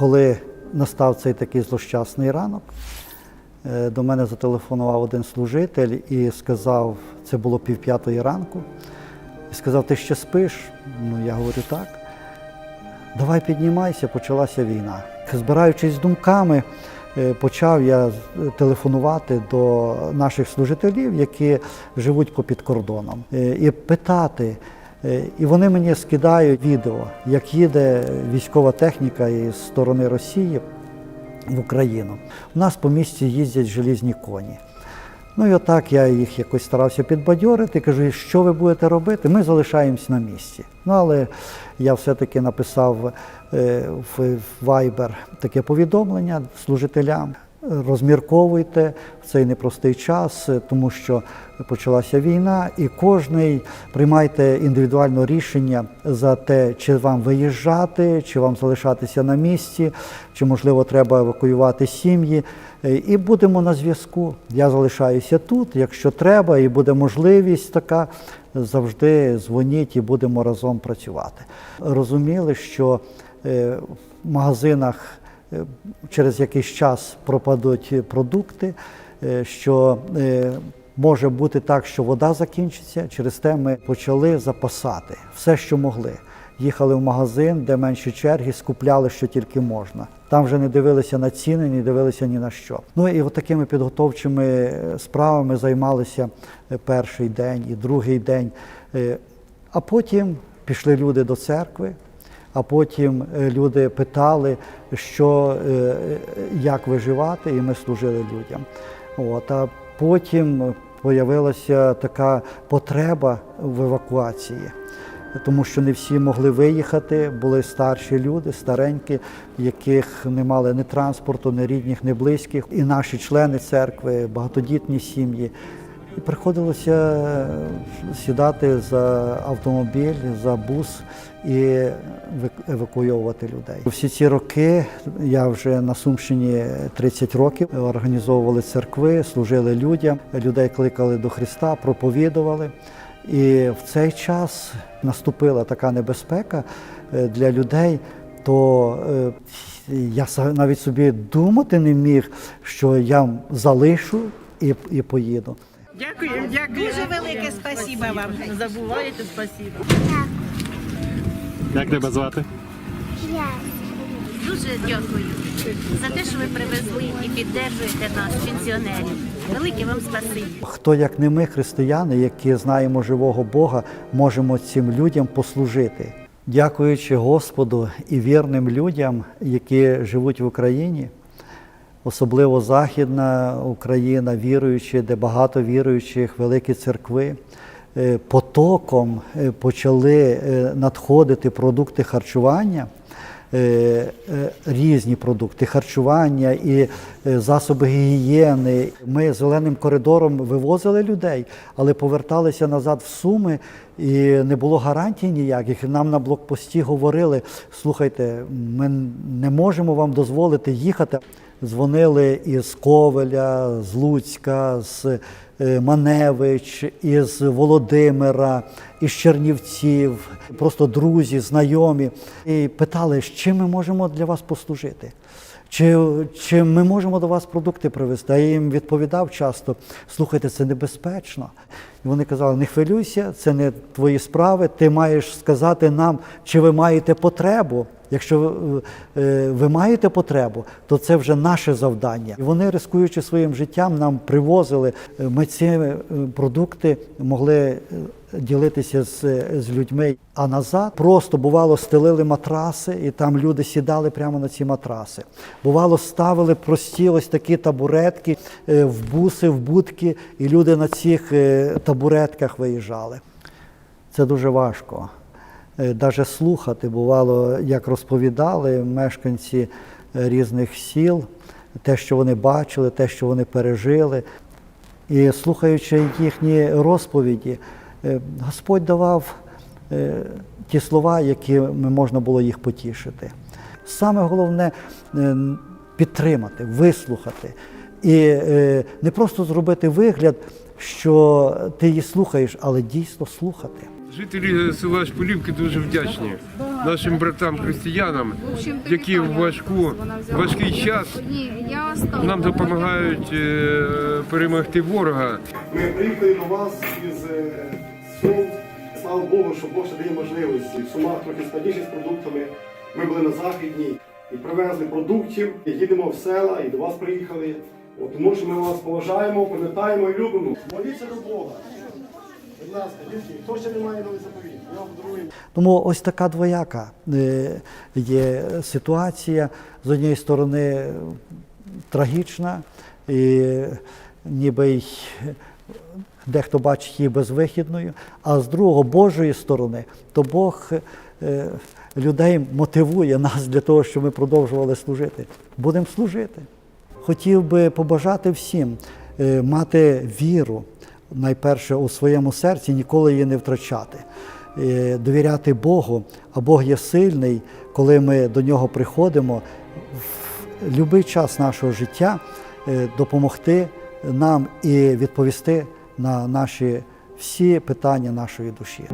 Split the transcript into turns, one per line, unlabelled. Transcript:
коли настав цей такий злощасний ранок, е, до мене зателефонував один служитель і сказав, це було півп'ятої ранку, і сказав, ти ще спиш? Ну, я говорю, так. Давай піднімайся, почалася війна. Збираючись з думками, е, почав я телефонувати до наших служителів, які живуть попід кордоном, е, і питати. Е, І вони мені скидають відео, як їде військова техніка із сторони Росії в Україну. У нас по місті їздять желізні коні. Ну і отак я їх якось старався підбадьорити. Кажу, що ви будете робити? Ми залишаємось на місці. Ну але я все-таки написав е, в Viber таке повідомлення служителям. Розмірковуйте в цей непростий час, тому що почалася війна, і кожний приймайте індивідуальне рішення за те, чи вам виїжджати, чи вам залишатися на місці, чи можливо треба евакуювати сім'ї. І будемо на зв'язку. Я залишаюся тут. Якщо треба, і буде можливість така, завжди дзвоніть і будемо разом працювати. Розуміли, що е, в магазинах через якийсь час пропадуть продукти, е, що е, може бути так, що вода закінчиться. Через те ми почали запасати все, що могли. Їхали в магазин, де менші черги, скупляли, що тільки можна. Там вже не дивилися на ціни, не дивилися ні на що. Ну і от такими підготовчими е, справами займалися е, перший день і другий день. Е, А потім пішли люди до церкви, а потім е, люди питали, що, е, як виживати, і ми служили людям. От, а потім з'явилася така потреба в евакуації тому що не всі могли виїхати, були старші люди, старенькі, яких не мали ні транспорту, ні рідних, ні близьких. І наші члени церкви, багатодітні сім'ї. І приходилося е, сідати за автомобіль, за бус і евакуйовувати людей. Всі ці роки я вже на Сумщині 30 років організовували церкви, служили людям, людей кликали до Христа, проповідували. І в цей час наступила така небезпека е, для людей, то е, я навіть собі думати не міг, що я залишу і, і поїду.
Дякую, дякую.
Дуже велике спасіба вам.
Не забувайте, спасибо.
Як тебе звати?
Дуже дякую за те, що ви привезли і піддержуєте нас, пенсіонерів. Велике вам спасибі.
Хто як не ми, християни, які знаємо живого Бога, можемо цим людям послужити. Дякуючи Господу і вірним людям, які живуть в Україні, особливо Західна Україна, віруючі, де багато віруючих, великі церкви, е, потоком е, почали е, надходити продукти харчування. Різні продукти харчування і засоби гігієни. Ми зеленим коридором вивозили людей, але поверталися назад в Суми, і не було гарантій ніяких. Нам на блокпості говорили: слухайте, ми не можемо вам дозволити їхати. Дзвонили із Ковеля, з Луцька, з е, Маневич, із Володимира, із Чернівців, просто друзі, знайомі, і питали, з чим ми можемо для вас послужити. Чи, чи ми можемо до вас продукти привезти? Я їм відповідав часто: слухайте, це небезпечно. І вони казали, не хвилюйся, це не твої справи. Ти маєш сказати нам, чи ви маєте потребу. Якщо ви, е, ви маєте потребу, то це вже наше завдання. І вони, рискуючи своїм життям, нам привозили. Е, Ми ці е, продукти могли ділитися з, з людьми. А назад просто бувало стелили матраси, і там люди сідали прямо на ці матраси. Бувало, ставили прості ось такі табуретки е, в буси, в будки, і люди на цих е, табуретках виїжджали. Це дуже важко. Навіть слухати бувало, як розповідали мешканці е, різних сіл, те, що вони бачили, те, що вони пережили. І слухаючи їхні розповіді, е, Господь давав е, ті слова, якими можна було їх потішити. Саме головне е, підтримати, вислухати і е, не просто зробити вигляд, що ти її слухаєш, але дійсно слухати.
Жителі села Шпилівки дуже вдячні нашим братам-християнам, які в важку, важкий час нам допомагають е, перемогти ворога.
Ми приїхали до вас із е, Слава Богу, що Бог ще дає можливості. В Сумах трохи складніше з продуктами. Ми були на західній і привезли продуктів. І їдемо в села і до вас приїхали. От, тому що ми вас поважаємо, пам'ятаємо і любимо. Моліться до Бога. Будь ласка, дітки, хто ще не має новий заповіт?
Тому ось така двояка е, є ситуація. З однієї сторони трагічна, і ніби й дехто бачить її безвихідною, а з другого Божої сторони, то Бог е, людей мотивує нас для того, щоб ми продовжували служити. Будемо служити. Хотів би побажати всім е, мати віру найперше у своєму серці, ніколи її не втрачати, Е, довіряти Богу, а Бог є сильний, коли ми до нього приходимо в будь-який час нашого життя допомогти нам і відповісти на наші всі питання нашої душі.